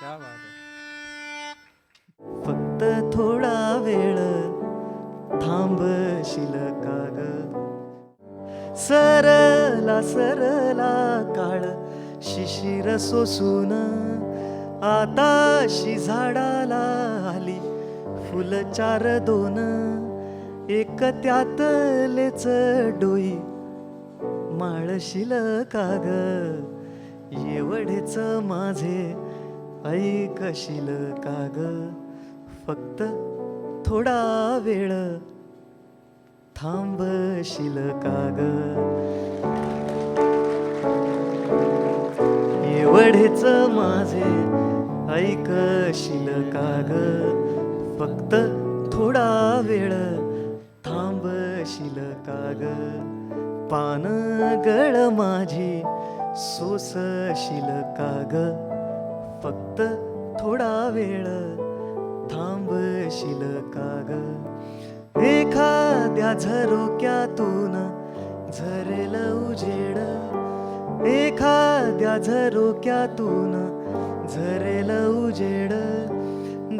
क्या बात फक्त थोडा वेळ थांबशील का ग सरला सरला काळ शिशिर सोसून आताशी झाडाला आली. फुल चार दोन एक त्यातलेच डोई. माळशील काग एवढेच माझे ऐकशील का फक्त थोडा वेळ थांबशील का एवढेच माझे ऐकशील का फक्त थोडा वेळ थांबशील का ग? पान गळ माझी सोसशील का फक्त थोडा वेळ थांबशील का एखाद्या झरोक्यातून झरेल उजेड. एखाद्या झरोक्यातून झरेल उजेड.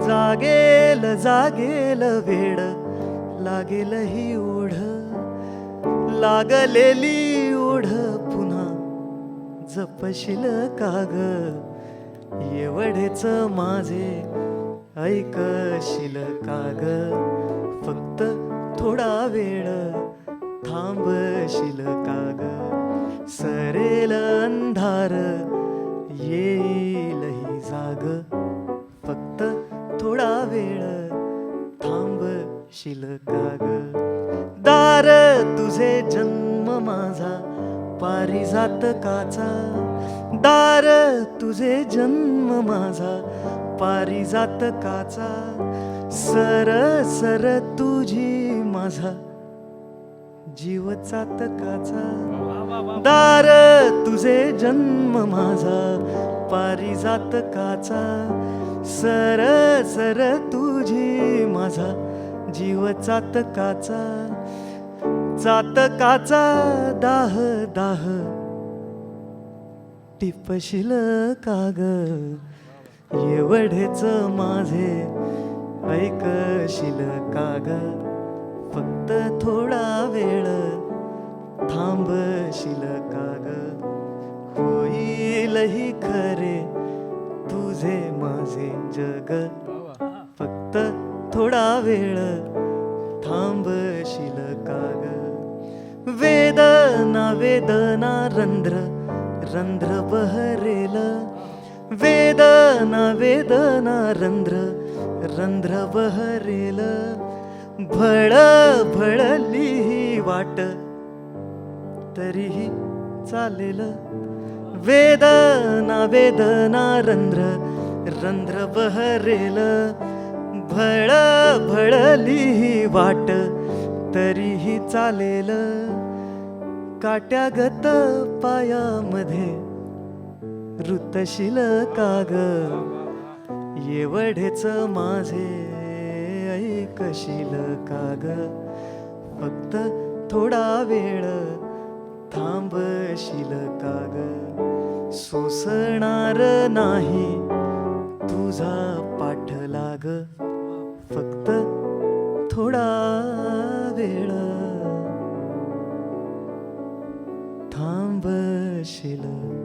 जागेल जागेल वेड. लागेल ही ओढ. लागलेली ओढ पुन्हा जपशील का एवढेच माझे ऐकशील काग फक्त थोडा वेळ थांबशील काग सरेल अंधार येईल ही जाग. फक्त थोडा वेळ थांबशील काग दार तुझे जन्म माझा पारिजात काचा. दार तुझे जन्म माझा. पारिजात काचा. सर सर तुझी माझा. जीव चातकाचा दार तुझे जन्म माझा. पारिजात काचा. सर सर तुझी माझा. जीव चातकाचा चातकाचा दाह दाह. टिपशील काग एवढेच माझे ऐकशील काग फक्त थोडा वेळ थांबशील काग होईल ही खरे तुझे माझे जग. फक्त थोडा वेळ वेदना रंध्र रंध्र बहरेल. वेदना वेदना रंध्र रंध्र बहरेल. भळ भळली ही वाट तरीही चालेल. वेदना वेदना रंध्र रंध्र बहरेल. भळ भळली ही वाट तरीही चालेल. काट्यागत पायामध्ये ऋतशील काग. एवढेच माझे ऐकशील काग. फक्त थोडा वेळ थांबशील काग. सोसणार नाही तुझा पाठ लाग फक्त थोडा 起了